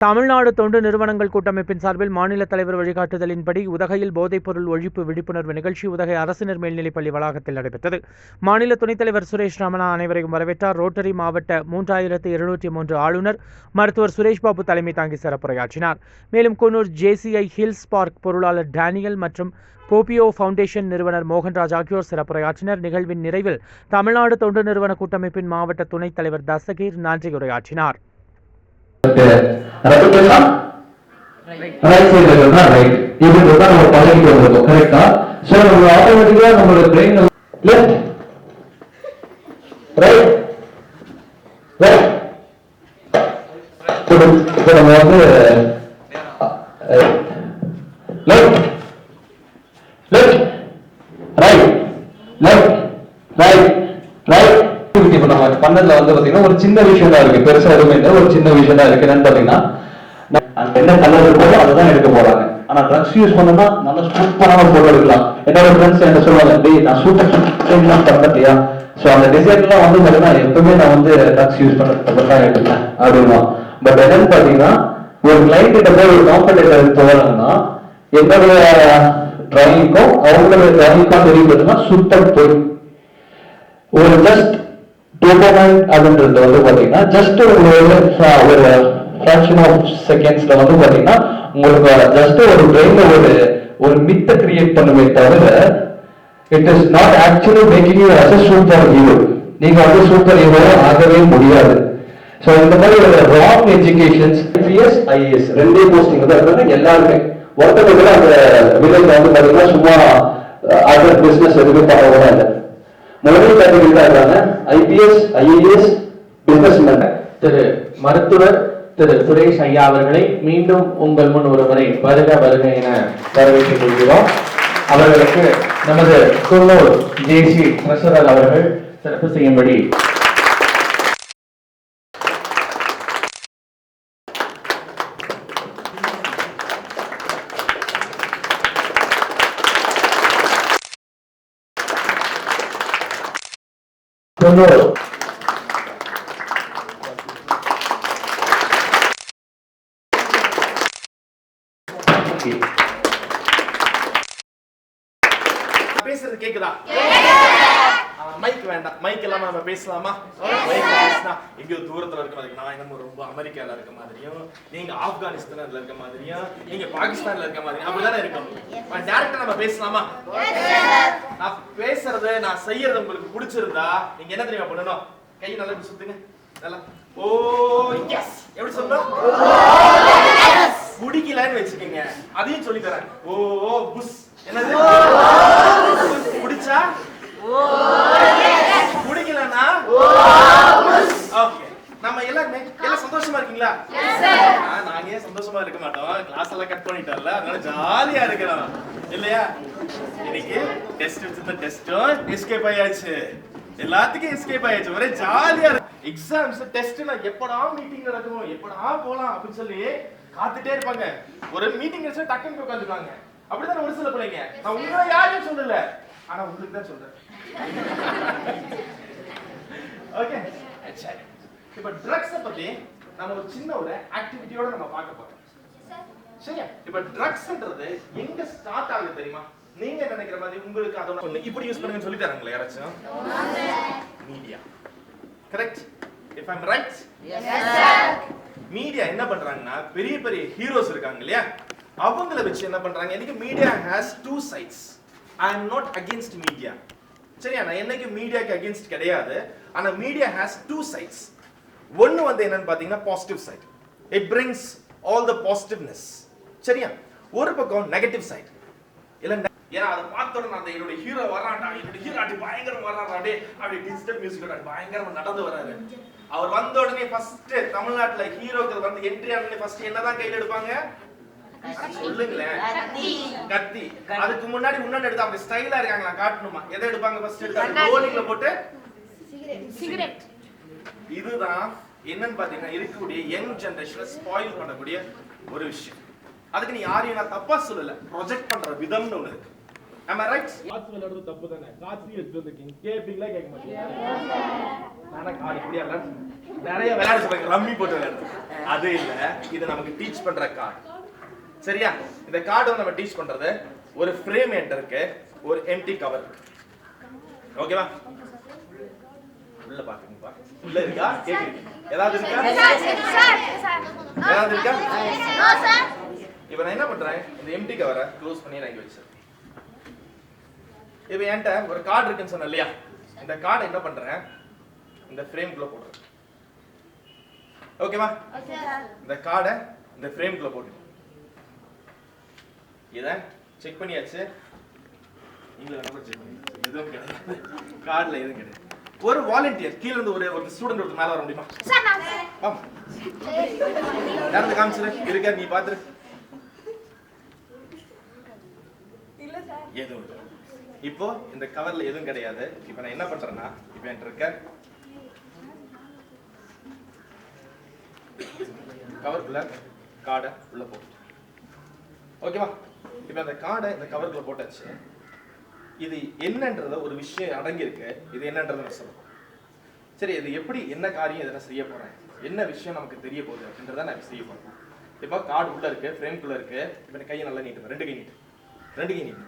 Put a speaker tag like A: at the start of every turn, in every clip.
A: தமிழ்நாடு தொண்டு நிறுவனங்கள் கூட்டமைப்பின் சார்பில் மாநில தலைவர் வழிகாட்டுதலின்படி உதகையில் போதைப்பொருள் ஒழிப்பு விழிப்புணர்வு நிகழ்ச்சி உதகை அரசினர் மேல்நிலைப்பள்ளி வளாகத்தில் நடைபெற்றது. மாநில துணைத் தலைவர் சுரேஷ் ரமணா அனைவரையும் வரவேற்றார். ரோட்டரி மாவட்ட மூன்றாயிரத்து இருநூற்றி மூன்று ஆளுநர் மருத்துவர் சுரேஷ் பாபு தலைமை தாங்கி சிறப்புரையாற்றினார். மேலும் குன்னூர் ஜேசிஐ ஹில்ஸ் பார்க் பொருளாளர் டேனியல் மற்றும் போபியோ ஃபவுண்டேஷன் நிறுவனர் மோகன்ராஜ் ஆகியோர் சிறப்புரையாற்றினர். நிகழ்வின் நிறைவில் தமிழ்நாடு தொண்டு நிறுவன கூட்டமைப்பின் மாவட்ட துணைத் தலைவர் தசகீர் நன்றி உரையாற்றினார்
B: ரைட் சைடுல இருந்தா ரைட் இப்படி தான் நம்ம பழகிட்டு வந்திருக்கோம். கரெக்டா சோ நம்ம ஆட்டோமேட்டிக்கா நம்மளோட பிரெயின் லெஃப்ட் ரைட் ரைட் இப்போ நம்ம வந்து left left right left right right பண்ணதுல வந்து பாத்தீங்கன்னா ஒரு சின்ன விஷயம் தான் இருக்கு. பெருசா எதுவுமே இல்லை. ஒரு சின்ன விஷயம் தான் இருக்கு. என்னன்னு பாத்தீங்கன்னா அந்த என்ன கலர் இருக்கோ அதை தான் எடுக்க போறாங்க. ஆனா ட்ரக்ஸ் யூஸ் பண்ணா நல்லா சூப்பரான போட்டோ எடுக்கலாம். என்னோட ஃப்ரெண்ட்ஸ் என்ன சொல்லுவாங்க டேய் நான் சூப்பர் டிசைன்லாம் பண்ணலையா? சோ அந்த டிசைன்லாம் வந்து பாத்தீங்கன்னா எப்பவுமே நான் வந்து ட்ரக்ஸ் யூஸ் பண்ணுறது தான் எடுப்பேன் அப்படின்னா பட் என்னன்னு பாத்தீங்கன்னா ஒரு கிளைண்ட் கிட்ட போய் ஒரு காம்படிட்டர் போகிறாங்கன்னா என்னுடைய டிராயிங்க்கும் அவங்களோட தெரியும் பார்த்தீங்கன்னா சுத்தம் போய் ஒரு ஜஸ்ட் டோபமைன் அப்படின்றது வந்து பார்த்தீங்கன்னா ஜஸ்ட் ஒரு ஒரு ஃபிராக்ஷன் ஆஃப் செகண்ட்ஸ்ல வந்து பாத்தீங்கன்னா உங்களுக்கு ஜஸ்ட் ஒரு பிரெயின்ல ஒரு ஒரு மித்த கிரியேட் பண்ணுமே தவிர it is not actually making you as a super hero நீங்க வந்து சூப்பர் ஹீரோ ஆகவே முடியாது. ஸோ இந்த மாதிரி ஒரு ராங் எஜுகேஷன்ஸ் ஐபிஎஸ் ஐஏஎஸ் ரெண்டே போஸ்டிங் தான் இருக்காங்க எல்லாருமே. ஒருத்தர் கூட அந்த வில்லேஜ்ல வந்து பார்த்தீங்கன்னா சும்மா அதர் பிஸ்னஸ் எதுவுமே பார்க்கறதா இல்லை முதல் கேட்டகரி இருக்காங்க ஐபிஎஸ் ஐஏஎஸ் பிசினஸ் மேன்
C: திரு மருத்துவர் திரு சுரேஷ் ஐயா அவர்களை மீண்டும் உங்கள் முன் ஒருவரை வருக வருக என வரவேற்றுக் கொள்கிறோம். அவர்களுக்கு நமது குன்னூர் ஜேசி ட்ரெஷரர் அவர்கள் சிறப்பு செய்யும்படி குன்னூர்
D: பேசுறது நம்ம பேசலாமா? பேசினா எங்கேயோ தூரத்துல இருக்க மாதிரி நான் என்னமோ ரொம்ப அமெரிக்கால இருக்க மாதிரியும் நீங்க ஆப்கானிஸ்தான்ல இருக்க மாதிரியும் நீங்க பாகிஸ்தான்ல இருக்க மாதிரியும் அப்படிதானே இருக்கும் டேரக்டா நம்ம பேசலாமா? நான் பேசுறது நான் செய்யறது உங்களுக்கு பிடிச்சிருந்தா நீங்க என்ன தெரியுமா பண்ணணும்? கை நல்லா இப்படி சுத்துங்க. நல்லா. ஓ எஸ் எப்படி சொல்லணும் குடிக்கலன்னு வச்சுக்கோங்க. அதையும் சொல்லி தரேன். ஓ ஓ புஸ் என்னது குடிச்சா குடிக்கலன்னா ஓகே நம்ம எல்லாருமே எல்லாம் சந்தோஷமா இருக்கீங்களா ஆ, நாங்க ஏன் சந்தோஷமா இருக்க மாட்டோம் கிளாஸ் எல்லாம் கட் பண்ணிட்டோம்ல அதனால ஜாலியா இருக்கிறோம் இல்லையா இன்னைக்கு டெஸ்ட் வச்சிருந்த டெஸ்டும் எஸ்கேப் ஆயாச்சு. எல்லாத்துக்கும் எஸ்கேப் ஆயாச்சு. ஒரே ஜாலியா எக்ஸாம்ஸ் டெஸ்ட்ல எப்படா மீட்டிங் நடக்கும் எப்படா போலாம் அப்படின்னு சொல்லி காத்துட்டே இருப்பாங்க. ஒரு மீட்டிங் வச்சு டக்குன்னு உட்காந்துருவாங்க அப்படிதான் ஒரு சில பிள்ளைங்க? நான் உங்களை யாரையும் சொல்லல. ஆனா உங்களுக்கு தான் சொல்றேன். ஓகே சரி. இப்ப ட்ரக்ஸ பத்தி நம்ம ஒரு சின்ன ஒரு ஆக்டிவிட்டியோட நம்ம பார்க்க போறோம். சரியா? இப்ப ட்ரக்ஸ்ன்றது எங்க ஸ்டார்ட் ஆகுது தெரியுமா? நீங்க நினைக்கிற மாதிரி உங்களுக்கு அதை ஒண்ணு இப்படி யூஸ் பண்ணுங்கன்னு சொல்லி தராங்களா யாராச்சும்? Media. Correct if I'm right media என்ன பண்றாங்கன்னா பெரிய பெரிய ஹீரோஸ் இருக்காங்க இல்லையா? அவங்கள வச்சு என்ன பண்றாங்க? எனக்கு media has two sides I am not against media சரியா? நான் என்னைக்கு மீடியாக்கு அகேன்ஸ்ட் கிடையாது. ஆனா மீடியா ஹேஸ் டூ சைட்ஸ் ஒன்னு வந்து என்னன்னு பாத்தீங்கன்னா positive side it brings all the positiveness சரியா? ஒரு பக்கம் நெகட்டிவ் சைட் இல்ல ஏன்னா அதை பார்த்த உடனே அந்த என்னோட ஹீரோ வரான்டா என்னோட ஹீரோ அப்படி பயங்கரம் வர்றாரு அப்படியே அப்படி டிஜிட்டல் மியூசிக்கோட பயங்கரமா நடந்து வராரு அவர் வந்த உடனே ஃபர்ஸ்ட் தமிழ்நாட்டுல ஹீரோக்கள் வந்து என்ட்ரி ஆனே ஃபர்ஸ்ட் என்னதான் கையில எடுப்பாங்க? சொல்லுங்களேன். கத்தி. அதுக்கு முன்னாடி முன்னாடி எடுத்து அவங்க ஸ்டைலா இருக்காங்களா? காட்டணுமா? எதை எடுப்பாங்க ஃபர்ஸ்ட் எடுத்து? ரோலிங்ல போட்டு? இதுதான் என்னன்னு பாத்தீங்கன்னா இருக்கக்கூடிய யங் ஜெனரேஷனை ஸ்பாயில் பண்ணக்கூடிய ஒரு விஷயம். அதுக்கு நீ யாரையும் நான் தப்பா சொல்லல. ப்ரொஜெக்ட் பண்ற விதம்னு ஒண்ணு இருக்கு. Am I right? காசு விளையாடுறது தப்பு தானே காசு எடுத்து வந்திருக்கீங்க. கேப்பீங்களா? கேட்க மாட்டீங்க நானா கார்டு இப்படியா விளையாடு நிறைய விளையாட சொல்றீங்க ரம்மி போட்டு விளையாடு அது இல்ல. இது நமக்கு டீச் பண்ற கார்டு சரியா? இந்த கார்டு நம்ம டீச் பண்றது ஒரு ஃப்ரேம் என்கிட்ட இருக்கு. ஒரு எம்டி கவர் ஓகேவா உள்ள பாக்குங்கப்பா உள்ள இருக்கா? கேக்குறீங்க ஏதாவது இருக்கா? ஏதாவது இருக்கா? இப்போ நான் என்ன பண்றேன்? இந்த எம்டி கவரை க்ளோஸ் பண்ணி நான் இங்க வச்சிருக்கேன் இப்போ என்கிட்ட ஒரு கார்டு இருக்குன்னு சொன்னேன் இல்லையா? இந்த கார்டை என்ன பண்றேன்? இந்த ஃப்ரேம்குள்ள போடுறேன். ஓகேவா இந்த கார்டை இந்த ஃப்ரேம்குள்ள போட்டு இதை செக் பண்ணியாச்சு. இங்க நம்பர் செக் பண்ணியாச்சு. எதுவும் கிடையாது. கார்டில் எதுவும் கிடையாது. ஒரு வாலண்டியர் கீழ இருந்து ஒரு ஒரு ஸ்டூடெண்ட் ஒரு மேல வர முடியுமா? ஆமா யாருந்து காமிச்சிரு? இருக்க நீ பாத்துரு. இல்லை. இப்போ இந்த கவர்ல எதுவும் கிடையாது. இப்போ நான் என்ன பண்றேன்னா இப்போ என்கிட்ட இருக்க கவருக்குள்ள கார்டை உள்ள போட்டு ஓகேவா இப்போ அந்த கார்டை இந்த கவருக்குள்ள போட்டாச்சு. இது என்னன்றத ஒரு விஷயம் அடங்கியிருக்கு. இது என்னன்றத நான் சொல்லுவோம் சரி இது எப்படி என்ன காரியம் இதை நான் செய்ய போறேன்? என்ன விஷயம் நமக்கு தெரிய போகுது அப்படின்றத நான் செய்ய போறேன். இப்போ கார்டு உள்ள இருக்கு ஃப்ரேம்குள்ள இருக்கு. இப்போ எனக்கு கையை நல்லா நீட்டுவேன் ரெண்டு கை நீட்டு. ரெண்டு கை நீட்டு.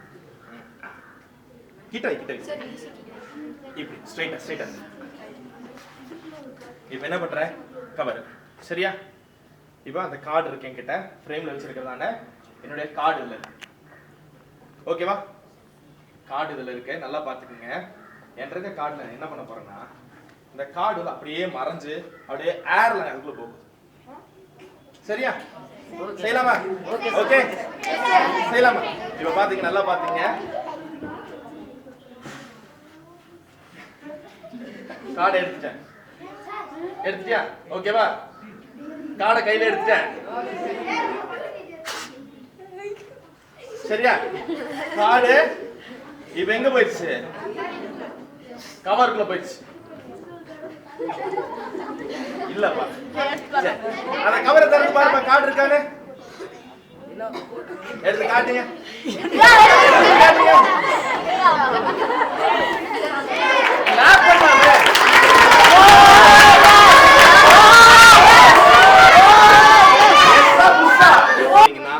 D: கிட்ட வை, கிட்ட வை. இப்படி ஸ்ட்ரைட்டா ஸ்ட்ரைட்டா இப்போ என்ன பண்ற? கவர் சரியா? இப்போ அந்த கார்டு இருக்கு என்கிட்ட. ஃப்ரேம்ல வச்சிருக்கிறதான என்னுடைய கார்டு இல்ல ஓகேவா கார்டு இதுல இருக்கு. நல்லா பாத்துக்கோங்க என்கிட்ட இருக்க கார்டுல என்ன பண்ண போறேன்னா இந்த கார்டு வந்து அப்படியே மறைஞ்சு அப்படியே ஏர்ல அதுக்குள்ள போகும். சரியா? செய்யலாமா? ஓகே செய்யலாமா? இப்ப பாத்தீங்க நல்லா பாத்தீங்க. கார்டு எடுத்துட்டேன். எடுத்துட்டியா? ஓகேவா கார்டை கையில எடுத்துட்டேன். சரியா? கார்டு இப்ப எங்க போயிடுச்சு? கவருக்குள்ள போயிடுச்சு. இல்லப்பா. அந்த கவரை திறந்து பாருப்பா கார்டு இருக்கானே எடுத்து காட்டுங்க. காட்டுங்க Clap பண்ணாமே. எஸ்ஸா புஸ்ஸா? பார்த்தீங்கன்னா,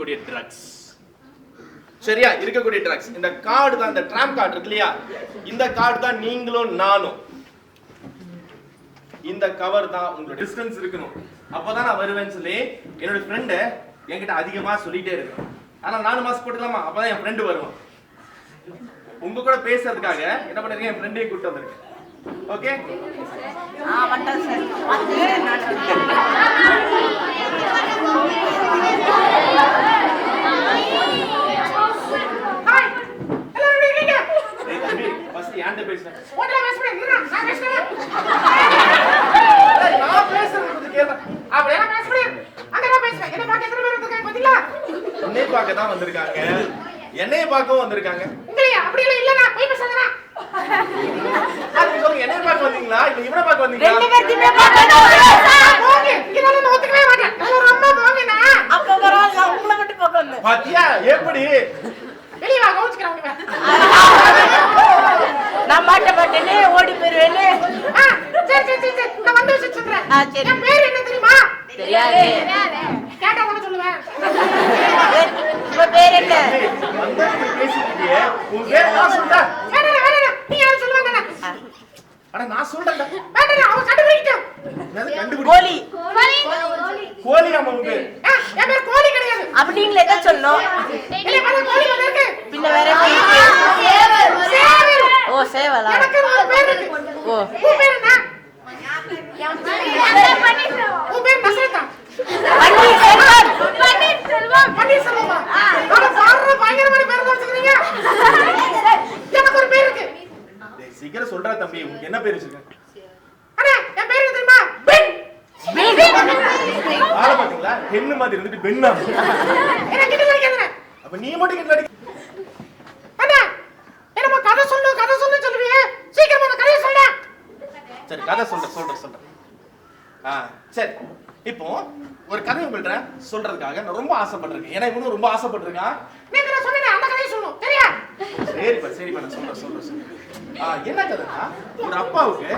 D: இருக்கக்கூடிய ட்ரக்ஸ் சரியா? இருக்கக்கூடிய ட்ரக்ஸ் இந்த கார்டு தான் இந்த ட்ராம் கார்டு இருக்கு இல்லையா? இந்த கார்டு தான் நீங்களும் நானும். இந்த கவர் தான் உங்களோட டிஸ்டன்ஸ் இருக்கணும். அப்பதான் நான் வருவேன்னு சொல்லி என்னோட ஃப்ரெண்டு என்கிட்ட அதிகமா சொல்லிட்டே இருக்கு ஆனா நாலு மாசம் போட்டுக்கலாமா? அப்பதான் என் ஃப்ரெண்டு வருவான். உங்க கூட பேசுறதுக்காக என்ன பண்ணிருக்கேன்? என் ஃப்ரெண்டையும் கூப்பிட்டு வந்திருக்கேன். ஓகே ஏய் தம்பி ஃபர்ஸ்ட் ஏன்ட்ட பேசுறேன் ஏய், நான் பேசுறது கொஞ்சம் கேளு என்னை பார்க்க தான் வந்திருக்காங்க என்னைய பார்க்கவும் வந்திருக்காங்க. அது சொல்லுங்க என்னைய பார்க்க வந்தீங்களா? இல்ல இவனை பார்க்க வந்தீங்களா பாத்தியா எப்படி
E: நான் மாட்ட மாட்டேனே ஓடி போயிருவேனே ஆ, சரி. தெரியாது உங்க பேர் என்ன
D: ஏய், வந்தா இப்படி பேசிக்கிட்டியே உன் பேர் நான் சொல்றேன் அட நான் சொல்றேன்டா. என்னது கண்டுபிடி
E: கோழி.
D: கோழி. அம்மா உங்க பேர்.
E: அப்படிங்களே தான் சொன்னோம் பின்ன வேற என்ன இருக்கு? ஓ சேவலா ஓ பன்னீர்செல்வம்
D: டேய், சீக்கிரம் சொல்றா தம்பி உங்களுக்கு என்ன பேர் ஆள பாத்தீங்களா பெண்ணு மாதிரி இருந்துட்டு பெண்ணா? அப்ப நீ மட்டும் கிட்ட அடி சரி கதை சொல்றேன் சொல்றேன் சொல்றேன் ஆ சரி. இப்போ ஒரு கதை உங்கள்ட்ட சொல்றதுக்காக நான் ரொம்ப ஆசைப்பட்டிருக்கேன். ஏன்னா இவனும் ரொம்ப ஆசைப்பட்டிருக்கான்.
F: நேத்து நான் சொன்னேனே, அந்த கதையை சொல்லணும். சரியா?
D: சரிப்பா சரிப்பா நான் சொல்றேன் சொல்றேன். என்ன கதைன்னா ஒரு அப்பாவுக்கு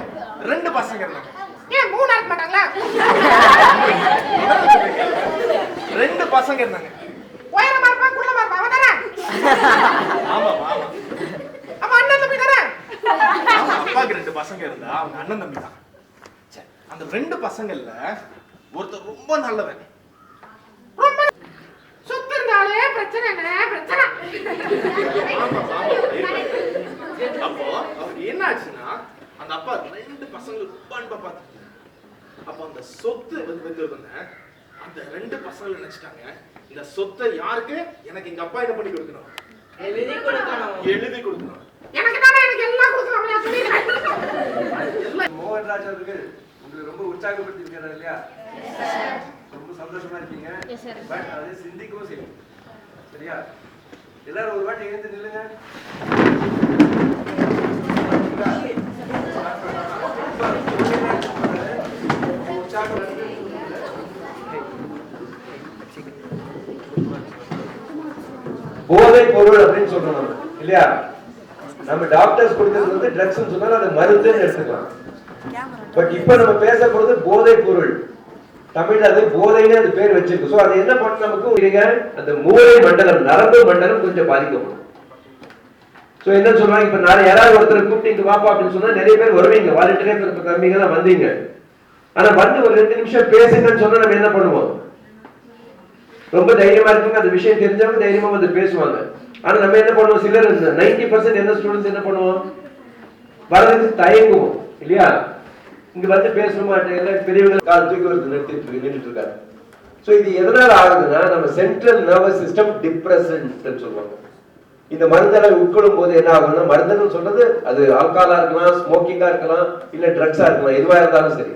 D: ரெண்டு பசங்க இருந்தாங்க
E: ஏன் மூணு இருக்க மாட்டாங்களா?
D: ரெண்டு பசங்க இருந்தாங்க.
E: உயரமா இருப்பான் குள்ளமா இருப்பான் அவன் தானே?
D: ஆமா ஆமா.
E: அவன் அண்ணன் தம்பி தானே?
D: அப்பாவுக்கு ரெண்டு பசங்க இருந்தா அவங்க அண்ணன் தம்பி தான். அந்த ரெண்டு பசங்கள்ல ஒருத்தர் ரொம்ப நல்லவன்.
E: ரொம்ப சொத்து இருந்தாலே பிரச்சனை என்ன பிரச்சனை.
D: அப்போ அவருக்கு என்ன ஆச்சுன்னா அந்த அப்பா ரெண்டு பசங்களுக்கு ரொம்ப அன்பா பார்த்து அப்போ அந்த சொத்து வந்து வந்திருந்த அந்த ரெண்டு பசங்க நினைச்சிட்டாங்க. இந்த சொத்தை யாருக்கு? எனக்கு எங்க அப்பா என்ன பண்ணி கொடுக்கணும்? எழுதி கொடுக்கணும். எழுதி கொடுக்கணும்.
E: எனக்கு தானே எனக்கு எல்லாம் சொல்லிடுறேன்.
F: மோகன்ராஜ் அவர்கள் உங்களை ரொம்ப உற்சாகப்படுத்தி இருக்கிறார் இல்லையா? ரொம்ப சந்தோஷமா இருக்கீங்க. பட் அதை சிந்திக்கவும் செய்யும். சரியா? எல்லாரும் ஒரு வாட்டி எழுந்து நில்லுங்க. போதை பொருள் அப்படின்னு சொல்றோம் நம்ம இல்லையா? நம்ம டாக்டர்ஸ் கொடுக்கறது வந்து ட்ரக்ஸ் சொன்னாலும் அது மருந்துன்னு எடுத்துக்கலாம். பட் இப்ப நம்ம பேச போறது போதை பொருள். தமிழ்ல அது போதைன்னு அது பேர் வச்சிருக்கு. சோ அது என்ன பண்ண நமக்கு? அந்த மூளை மண்டலம் நரம்பு மண்டலம் கொஞ்சம் பாதிக்கப்படும். சோ என்ன சொல்லுவாங்க இப்போ நான் யாராவது ஒருத்தர் கூப்பிட்டு பாப்பா வாப்பா அப்படின்னு சொன்னா நிறைய பேர் வருவீங்க. வாலண்டியரே இப்போ தம்பிங்க தான் வந்தீங்க. ஆனா வந்து ஒரு ரெண்டு நிமிஷம் பேசுங்கன்னு சொன்னா நம்ம என்ன பண்ணுவோம்? ரொம்ப தைரியமா இருக்குங்க அந்த விஷயம் தெரிஞ்சவங்க தைரியமா வந்து பேசுவாங்க. ஆனா நம்ம என்ன பண்ணுவோம்? சிலர் நைன்டி பர்சன்ட் என்ன ஸ்டூடெண்ட்ஸ் என்ன பண்ணுவோம்? வரதுக்கு தயங்குவோம். இல்லையா? இங்க வந்து பேச மாட்டேன். எல்லாம் பெரியவங்க கால் தூக்கி ஒரு நிறுத்திட்டு நின்றுட்டு இருக்காரு சோ இது எதனால ஆகுதுன்னா நம்ம சென்ட்ரல் நர்வஸ் சிஸ்டம் டிப்ரெஷன் சொல்லுவாங்க. இந்த மருந்தெல்லாம் உட்கொள்ளும் போது என்ன ஆகும்னா மருந்துன்னு சொல்றது அது ஆல்கஹாலா இருக்கலாம் ஸ்மோக்கிங்கா இருக்கலாம் இல்ல ட்ரக்ஸா இருக்கலாம் எதுவா இருந்தாலும் சரி.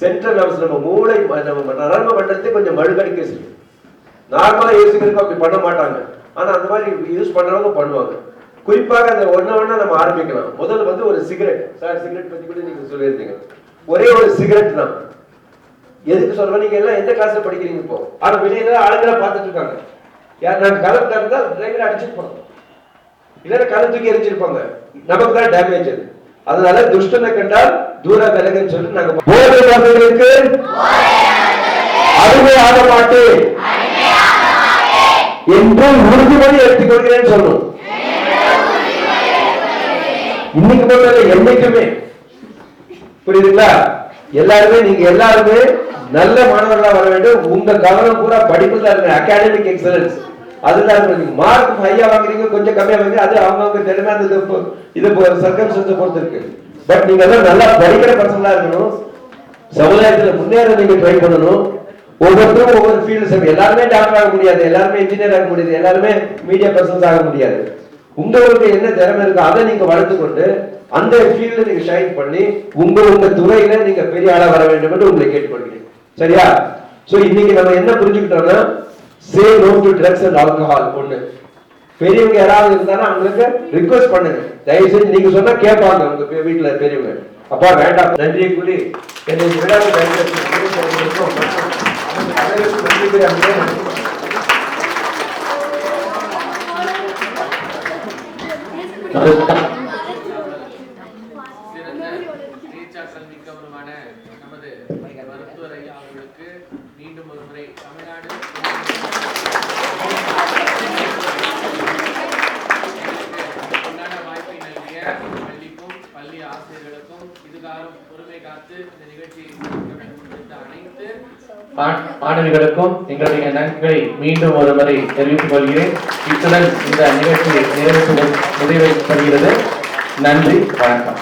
F: சென்ட்ரல் நர்வஸ் நம்ம மூளை நம்ம நரம்பு மண்டலத்தை கொஞ்சம் மழுகடிக்க செய்யும். நார்மலா யோசிக்கிறதுக்கு அப்படி பண்ண மாட்டாங்க. ஆனா அந்த மாதிரி யூஸ் பண்றவங்க பண்ணுவாங்க. குறிப்பாக அந்த ஒன்ன ஒண்ணா நம்ம ஆரம்பிக்கலாம். முதல்ல வந்து ஒரு சிகரெட் சார் சிகரெட் பத்தி கூட நீங்க சொல்லியிருந்தீங்க. ஒரே ஒரு சிகரெட் தான். எதுக்கு சொல்றேன்? நீங்க எல்லாம் எந்த கிளாஸ்ல படிக்கிறீங்க இப்போ? ஆனா வெளியில ஆளுங்களா பார்த்துட்டு இருக்காங்க. யார் நான் கலர் திறந்தா டிரைவர் அடிச்சுட்டு போனோம் இல்லைன்னா கலை தூக்கி எரிஞ்சிருப்பாங்க. நமக்கு தான் டேமேஜ் அது. அதனால துஷ்டனை கண்டால் தூர விலகுன்னு சொல்லிட்டு நாங்க போதை அருமை ஆக மாட்டேன். என்று உறுதிமொழி எடுத்துக்கொள்கிறேன்னு சொல்லணும் இன்னைக்கு மட்டும் இல்ல என்னைக்குமே. புரியுதுங்களா? எல்லாருமே நீங்க எல்லாருமே நல்ல மாணவர்களா வர வேண்டும். உங்க கவனம் பூரா படிப்பு தான் இருக்கு அகாடமிக் எக்ஸலன்ஸ் அதுதான் இருக்கு. மார்க் ஹையா வாங்குறீங்க கொஞ்சம் கம்மியா வாங்குறீங்க அது அவங்கவுங்க திறமை அந்த இது பொ- இது பொறுத்து இருக்கு பட் நீங்க எல்லாம் நல்லா படிக்கிற பர்சனலா இருக்கணும். சமுதாயத்துல முன்னேற நீங்க ட்ரை பண்ணணும். ஒவ்வொருத்தரும் ஒவ்வொரு ஃபீல்டு எல்லாருமே டாக்டர் ஆக முடியாது எல்லாருமே இன்ஜினியர் ஆக முடியாது எல்லாருமே மீடியா பர்சன்ஸ் ஆக முடியாது. உங்களுக்கு என்ன திறமை இருக்கோ அதை நீங்க வளர்த்துக்கொண்டு அந்த ஃபீல்ட்ல நீங்க ஷைன் பண்ணி உங்க உங்க துறையில நீங்க பெரிய ஆளா வர வேண்டும் என்று உங்களை கேட்டுக்கொள்கிறேன். சரியா? சோ இன்னைக்கு நம்ம என்ன புரிஞ்சுக்கிட்டோம்னா say no to drugs and alcohol ஒண்ணு. பெரியவங்க யாராவது இருந்தாலும் அவங்களுக்கு ரிக்வெஸ்ட் பண்ணுங்க. தயவு செஞ்சு நீங்க சொன்னா கேட்பாங்க உங்க பெ- வீட்டுல பெரியவங்க. அப்பா வேண்டாம். நன்றியை கூலி என்னை விடாது பயன்படுத்தி அவர்களுக்கும் மற்றும் அவர்கள் அனைவருக்கும் நன்றி கூறி அமைகிறேன். நன்றி.
C: சிறந்த நீச்சாற்றல் மிக்கவருமான நமது மருத்துவர் ஐயா அவர்களுக்கு மீண்டும் ஒரு முறை தமிழ்நாடு உண்டான வாய்ப்பை நல்கிய பள்ளிக்கும் பள்ளி ஆசிரியர்களுக்கும் இதுகாலம் பொறுமை காத்து இந்த நிகழ்ச்சியை கொடுத்த அனைத்து மா- மாணவிகளுக்கும் எங்களுடைய நன்றிகளை மீண்டும் ஒரு முறை தெரிவித்துக் கொள்கிறேன். இத்துடன் இந்த நிகழ்ச்சி நிறைவு நிறைவேற்றப்படுகிறது நன்றி வணக்கம்.